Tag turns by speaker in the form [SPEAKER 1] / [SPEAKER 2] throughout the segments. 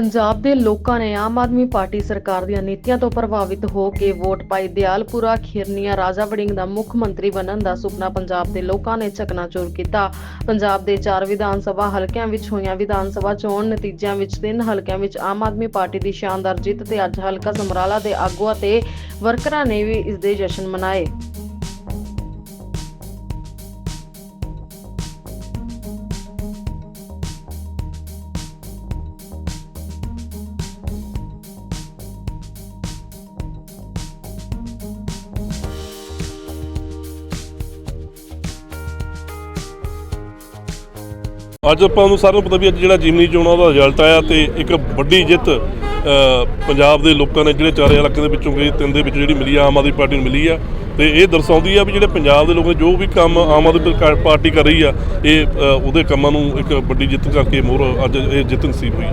[SPEAKER 1] ਪੰਜਾਬ ਦੇ ਲੋਕਾਂ ਨੇ ਆਮ ਆਦਮੀ ਪਾਰਟੀ ਸਰਕਾਰ ਦੀਆਂ ਨੀਤੀਆਂ ਤੋਂ ਪ੍ਰਭਾਵਿਤ ਹੋ ਕੇ ਵੋਟ ਪਾਈ ਦਿਆਲਪੁਰਾ, ਖਿਰਨੀਆ ਰਾਜਾ ਵੜਿੰਗ ਦਾ ਮੁੱਖ ਮੰਤਰੀ ਬਣਨ ਦਾ ਸੁਪਨਾ ਪੰਜਾਬ ਦੇ ਲੋਕਾਂ ਨੇ ਚਕਨਾਚੂਰ ਕੀਤਾ। ਪੰਜਾਬ ਦੇ ਚਾਰ ਵਿਧਾਨ ਸਭਾ ਹਲਕਿਆਂ ਵਿੱਚ ਹੋਈਆਂ ਵਿਧਾਨ ਸਭਾ ਚੋਣ ਨਤੀਜਿਆਂ ਵਿੱਚ ਤਿੰਨ ਹਲਕਿਆਂ ਵਿੱਚ ਆਮ ਆਦਮੀ ਪਾਰਟੀ ਦੀ ਸ਼ਾਨਦਾਰ ਜਿੱਤ ਤੇ ਅੱਜ ਹਲਕਾ ਸਮਰਾਲਾ ਦੇ ਆਗੂਆਂ ਤੇ ਵਰਕਰਾਂ ਨੇ ਵੀ ਇਸ ਦੇ ਜਸ਼ਨ ਮਨਾਏ।
[SPEAKER 2] ਅੱਜ ਆਪਾਂ ਨੂੰ ਸਾਰਿਆਂ ਨੂੰ ਪਤਾ ਵੀ ਅੱਜ ਜਿਹੜਾ ਜਿਮਨੀ ਚੋਣਾਂ ਦਾ ਰਿਜ਼ਲਟ ਆਇਆ ਤੇ ਇੱਕ ਵੱਡੀ ਜਿੱਤ ਪੰਜਾਬ ਦੇ ਲੋਕਾਂ ਨੇ ਜਿਹੜੇ ਚਾਰੇ ਇਲਾਕਿਆਂ ਦੇ ਵਿੱਚੋਂ ਗਈ ਤਿੰਨ ਦੇ ਵਿੱਚ ਜਿਹੜੀ ਮਿਲੀ ਆਮ ਆਦਮੀ ਪਾਰਟੀ ਨੂੰ ਮਿਲੀ ਆ। ਤੇ ਇਹ ਦਰਸਾਉਂਦੀ ਆ ਵੀ ਜਿਹੜੇ ਪੰਜਾਬ ਦੇ ਲੋਕ ਨੇ, ਜੋ ਵੀ ਕੰਮ ਆਮ ਆਦਮੀ ਪਾਰਟੀ ਕਰ ਰਹੀ ਆ, ਇਹ ਉਹਦੇ ਕੰਮਾਂ ਨੂੰ ਇੱਕ ਵੱਡੀ ਜਿੱਤ ਕਰਕੇ ਮੋਹਰ ਅੱਜ ਇਹ ਜਿੱਤ ਨਸੀਬ ਹੋਈ ਆ।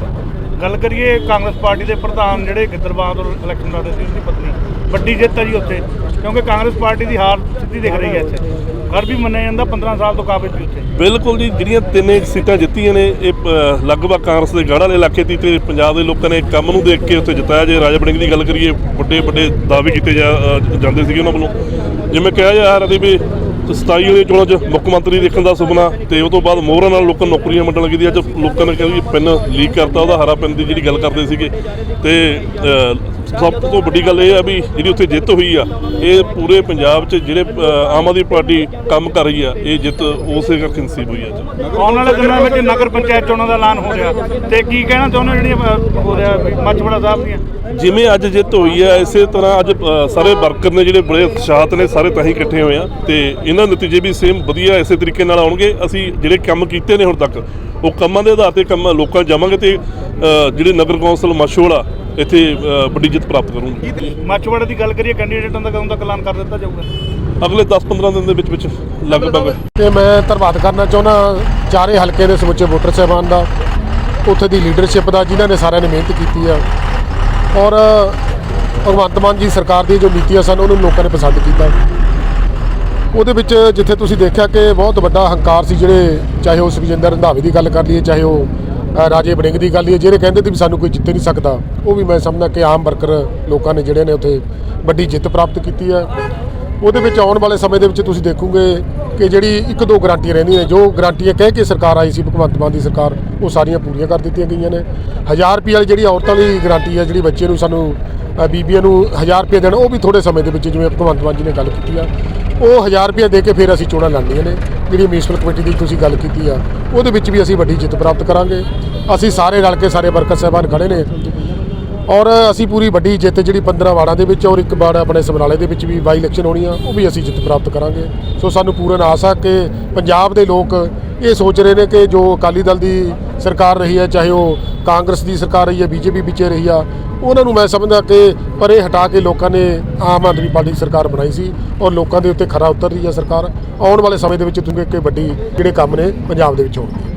[SPEAKER 3] ਗੱਲ ਕਰੀਏ ਕਾਂਗਰਸ ਪਾਰਟੀ ਦੇ ਪ੍ਰਧਾਨ ਜਿਹੜੇ ਗਿੱਦਰਬਾਦ ਤੋਂ ਇਲੈਕਸ਼ਨ ਲੜਦੇ ਸੀ ਉਸਦੀ ਪਤਨੀ। ਵੱਡੀ ਜਿੱਤ ਹੈ ਜੀ ਉੱਥੇ, ਕਿਉਂਕਿ ਕਾਂਗਰਸ ਪਾਰਟੀ ਦੀ ਹਾਰ ਸਿੱਧੀ ਦਿਖ ਰਹੀ ਹੈ ਇੱਥੇ। ਘਰ ਵੀ ਮੰਨਿਆ ਜਾਂਦਾ 15 ਸਾਲ ਤੋਂ ਕਾਬਿਲ ਸੀ ਉੱਥੇ।
[SPEAKER 2] ਬਿਲਕੁਲ ਜੀ ਜਿਹੜੀਆਂ ਤਿੰਨੇ ਸੀਟਾਂ ਜਿੱਤੀਆਂ ਨੇ ਇਹ ਅ, ਲਗਭਗ ਕਾਂਗਰਸ ਦੇ ਗੜ੍ਹ ਵਾਲੇ ਇਲਾਕੇ ਦੀ ਤੇ ਪੰਜਾਬ ਦੇ ਲੋਕਾਂ ਨੇ ਕੰਮ ਨੂੰ ਦੇਖ ਕੇ ਉੱਥੇ ਜਿਤਾਇਆ। ਜੇ ਰਾਜਾ ਬੜਿੰਗ ਦੀ ਗੱਲ ਕਰੀਏ ਵੱਡੇ ਵੱਡੇ ਦਾਅਵੇ ਕੀਤੇ ਜਾ ਅ, ਜਾਂਦੇ ਸੀਗੇ ਉਹਨਾਂ ਵੱਲੋਂ। ਜਿਵੇਂ ਕਿਹਾ ਜਾ ਰਿਹਾ ਸੀ ਵੀ 27 ਦੇ ਚੋਣਾਂ 'ਚ ਮੁੱਖ ਮੰਤਰੀ ਦੇਖਣ ਦਾ ਸੁਪਨਾ ਤੇ ਉਹ ਤੋਂ ਬਾਅਦ ਮੋਹਰਾਂ ਨਾਲ ਲੋਕਾਂ ਨੂੰ ਨੌਕਰੀਆਂ ਵੰਡਣ ਲੱਗੀ ਦੀ ਅੱਜ ਲੋਕਾਂ ਨੇ ਕਿਹਾ ਵੀ ਪਿੰਨ ਲੀਕ ਕਰਤਾ ਉਹਦਾ ਹਰਾ ਪਿੰਨ ਦੀ ਜਿਹੜੀ ਗੱਲ ਕਰਦੇ ਸੀਗੇ। ਤੇ ਸਭ ਤੋਂ ਵੱਡੀ ਗੱਲ ਇਹ ਆ ਵੀ ਜਿਹੜੀ ਉੱਥੇ ਜਿੱਤ ਹੋਈ ਆ ਇਹ ਪੂਰੇ ਪੰਜਾਬ 'ਚ ਜਿਹੜੇ ਆਮ ਆਦਮੀ ਪਾਰਟੀ ਕੰਮ ਕਰ ਰਹੀ ਆ ਇਹ ਜਿੱਤ ਉਸੇ ਕਰਕੇ ਨਸੀਬ ਹੋਈ ਅੱਜ।
[SPEAKER 3] ਆਉਣ ਵਾਲੇ ਦਿਨਾਂ ਵਿੱਚ ਨਗਰ ਪੰਚਾਇਤ ਚੋਣਾਂ ਦਾ ਐਲਾਨ ਹੋ ਰਿਹਾ। ਤੇ ਕੀ ਕਹਿਣਾ ਚਾਹੁੰਦੇ ਜਿਹੜੀਆਂ ਹੋ ਰਿਹਾ ਮੱਛਵੜਾ ਸਾਹਿਬ ਦੀਆਂ?
[SPEAKER 2] ਜਿਵੇਂ ਅੱਜ ਜਿੱਤ ਹੋਈ ਹੈ ਇਸੇ ਤਰ੍ਹਾਂ ਅੱਜ ਸਾਰੇ ਵਰਕਰ ਨੇ ਜਿਹੜੇ ਬੜੇ ਉਤਸ਼ਾਹਤ ਨੇ ਸਾਰੇ ਤਾਂ ਹੀ ਇਕੱਠੇ ਹੋਏ ਆ। ਤੇ ਇਹਨਾਂ ਨਤੀਜੇ ਵੀ ਸੇਮ ਵਧੀਆ ਇਸੇ ਤਰੀਕੇ ਨਾਲ ਆਉਣਗੇ ਅਸੀਂ ਜਿਹੜੇ ਕੰਮ ਕੀਤੇ ਨੇ ਹੁਣ ਤੱਕ ਉਹ ਕੰਮਾਂ ਦੇ ਆਧਾਰ ਤੇ ਕੰਮ ਲੋਕਾਂ 'ਚ ਜਾਵਾਂਗੇ ਤੇ ਜਿਹੜੇ ਨਗਰ ਕੌਂਸਲ ਮਸ਼ਹੂਰਾ ਇੱਥੇ ਵੱਡੀ ਜਿੱਤ ਪ੍ਰਾਪਤ ਕਰੂਗੇ
[SPEAKER 3] ਮੱਛਵੜੇ ਦੀ ਗੱਲ ਕਰੀਏ ਕੈਂਡੀਡੇਟਾਂ ਦਾ ਕਦੋਂ ਤੱਕ ਐਲਾਨ ਕਰ ਦਿੱਤਾ ਜਾਊਗਾ?
[SPEAKER 2] ਅਗਲੇ 10-15 ਦਿਨ ਦੇ ਵਿੱਚ ਵਿੱਚ ਲਗਭਗ।
[SPEAKER 4] ਤੇ ਮੈਂ ਧੰਨਵਾਦ ਕਰਨਾ ਚਾਹੁੰਦਾ ਚਾਰੇ ਹਲਕੇ ਦੇ ਸਮੁੱਚੇ ਵੋਟਰ ਸਾਹਿਬਾਨ ਦਾ ਉੱਥੇ ਦੀ ਲੀਡਰਸ਼ਿਪ ਦਾ ਜਿਨ੍ਹਾਂ ਨੇ ਸਾਰਿਆਂ ਨੇ ਮਿਹਨਤ ਕੀਤੀ ਆ। ਔਰ ਭਗਵੰਤ ਮਾਨ ਜੀ ਸਰਕਾਰ ਦੀ ਜੋ ਨੀਤੀਆਂ ਸਨ ਉਹਨੂੰ ਲੋਕਾਂ ਨੇ ਪਸੰਦ ਕੀਤਾ। ਉਹਦੇ ਵਿੱਚ ਜਿੱਥੇ ਤੁਸੀਂ ਦੇਖਿਆ ਕਿ ਬਹੁਤ ਵੱਡਾ ਹੰਕਾਰ ਸੀ ਜਿਹੜੇ ਚਾਹੇ ਉਹ ਸੁਖਜਿੰਦਰ ਰੰਧਾਵੇ ਦੀ ਗੱਲ ਕਰ ਲਈਏ, ਚਾਹੇ ਉਹ ਰਾਜੇ ਵੜਿੰਗ ਦੀ ਗੱਲ ਲਈਏ, ਜਿਹੜੇ ਕਹਿੰਦੇ ਸੀ ਵੀ ਸਾਨੂੰ ਕੋਈ ਜਿੱਤ ਨਹੀਂ ਸਕਦਾ, ਉਹ ਵੀ ਮੈਂ ਸਮਝਦਾ ਕਿ ਆਮ ਵਰਕਰ ਲੋਕਾਂ ਨੇ ਜਿਹੜੇ ਨੇ ਉੱਥੇ ਵੱਡੀ ਜਿੱਤ ਪ੍ਰਾਪਤ ਕੀਤੀ ਹੈ। ਉਹਦੇ ਵਿੱਚ ਆਉਣ ਵਾਲੇ ਸਮੇਂ ਦੇ ਵਿੱਚ ਤੁਸੀਂ ਦੇਖੋਗੇ ਕਿ ਜਿਹੜੀ ਇੱਕ ਦੋ ਗਰੰਟੀਆਂ ਰਹਿੰਦੀਆਂ ਜੋ ਗਰੰਟੀਆਂ ਕਹਿ ਕੇ ਸਰਕਾਰ ਆਈ ਸੀ, ਭਗਵੰਤ ਮਾਨ ਦੀ ਸਰਕਾਰ, ਉਹ ਸਾਰੀਆਂ ਪੂਰੀਆਂ ਕਰ ਦਿੱਤੀਆਂ ਗਈਆਂ ਨੇ। 1000 ਰੁਪਏ ਵਾਲੀ ਜਿਹੜੀ ਔਰਤਾਂ ਦੀ ਗਰੰਟੀ ਹੈ, ਜਿਹੜੀ ਬੱਚੇ ਨੂੰ ਸਾਨੂੰ ਬੀਬੀਆਂ ਨੂੰ 1000 ਰੁਪਏ ਦੇਣਾ, ਉਹ ਵੀ ਥੋੜੇ ਸਮੇਂ ਦੇ ਵਿੱਚ ਜਿਵੇਂ ਭਗਵੰਤ ਮਾਨ ਜੀ ਨੇ ਗੱਲ ਕੀਤੀ ਆ। ਉਹ 1000 ਰੁਪਏ ਦੇ ਕੇ ਫਿਰ ਅਸੀਂ ਚੋਣਾਂ ਲੜਨੀਆਂ ਨੇ। ਜਿਹੜੀ ਮਿਊਨਿਸਪਲ ਕਮੇਟੀ ਦੀ ਤੁਸੀਂ ਗੱਲ ਕੀਤੀ ਆ, ਉਹਦੇ ਵਿੱਚ ਵੀ ਅਸੀਂ ਵੱਡੀ ਜਿੱਤ ਪ੍ਰਾਪਤ ਕਰਾਂਗੇ। ਅਸੀਂ ਸਾਰੇ ਰਲ ਕੇ ਸਾਰੇ ਵਰਕਰ ਸਾਹਿਬਾਨ ਖੜੇ ਨੇ। ਔਰ ਅਸੀਂ ਪੂਰੀ ਵੱਡੀ ਜਿੱਤ ਜਿਹੜੀ 15 ਵਾੜਾਂ ਦੇ ਵਿੱਚ ਔਰ ਇੱਕ ਵਾੜ ਆਪਣੇ ਸਮਰਾਲੇ ਦੇ ਵਿੱਚ ਵੀ ਬਾਈ ਇਲੈਕਸ਼ਨ ਹੋਣੀ ਆ ਉਹ ਵੀ ਅਸੀਂ ਜਿੱਤ ਪ੍ਰਾਪਤ ਕਰਾਂਗੇ। ਸੋ ਸਾਨੂੰ ਪੂਰਨ ਆਸ ਆ ਕਿ ਪੰਜਾਬ ਦੇ ਲੋਕ ਇਹ ਸੋਚ ਰਹੇ ਨੇ ਕਿ ਜੋ ਅਕਾਲੀ ਦਲ ਦੀ ਸਰਕਾਰ ਰਹੀ ਹੈ, ਚਾਹੇ ਉਹ ਕਾਂਗਰਸ ਦੀ ਸਰਕਾਰ ਰਹੀ ਹੈ, ਬੀਜੇਪੀ ਵਿੱਚ ਰਹੀ ਆ, ਉਹਨਾਂ ਨੂੰ ਮੈਂ ਸਮਝਦਾ ਕਿ ਪਰੇ ਹਟਾ ਕੇ ਲੋਕਾਂ ਨੇ ਆਮ ਆਦਮੀ ਪਾਰਟੀ ਦੀ ਸਰਕਾਰ ਬਣਾਈ ਸੀ ਔਰ ਲੋਕਾਂ ਦੇ ਉੱਤੇ ਖਰਾ ਉਤਰ ਰਹੀ ਹੈ ਸਰਕਾਰ। ਆਉਣ ਵਾਲੇ ਸਮੇਂ ਦੇ ਵਿੱਚ ਤੁਸੀਂ ਕਿ ਵੱਡੀ ਜਿਹੜੇ ਕੰਮ ਨੇ ਪੰਜਾਬ ਦੇ ਵਿੱਚ ਹੋਣਗੇ।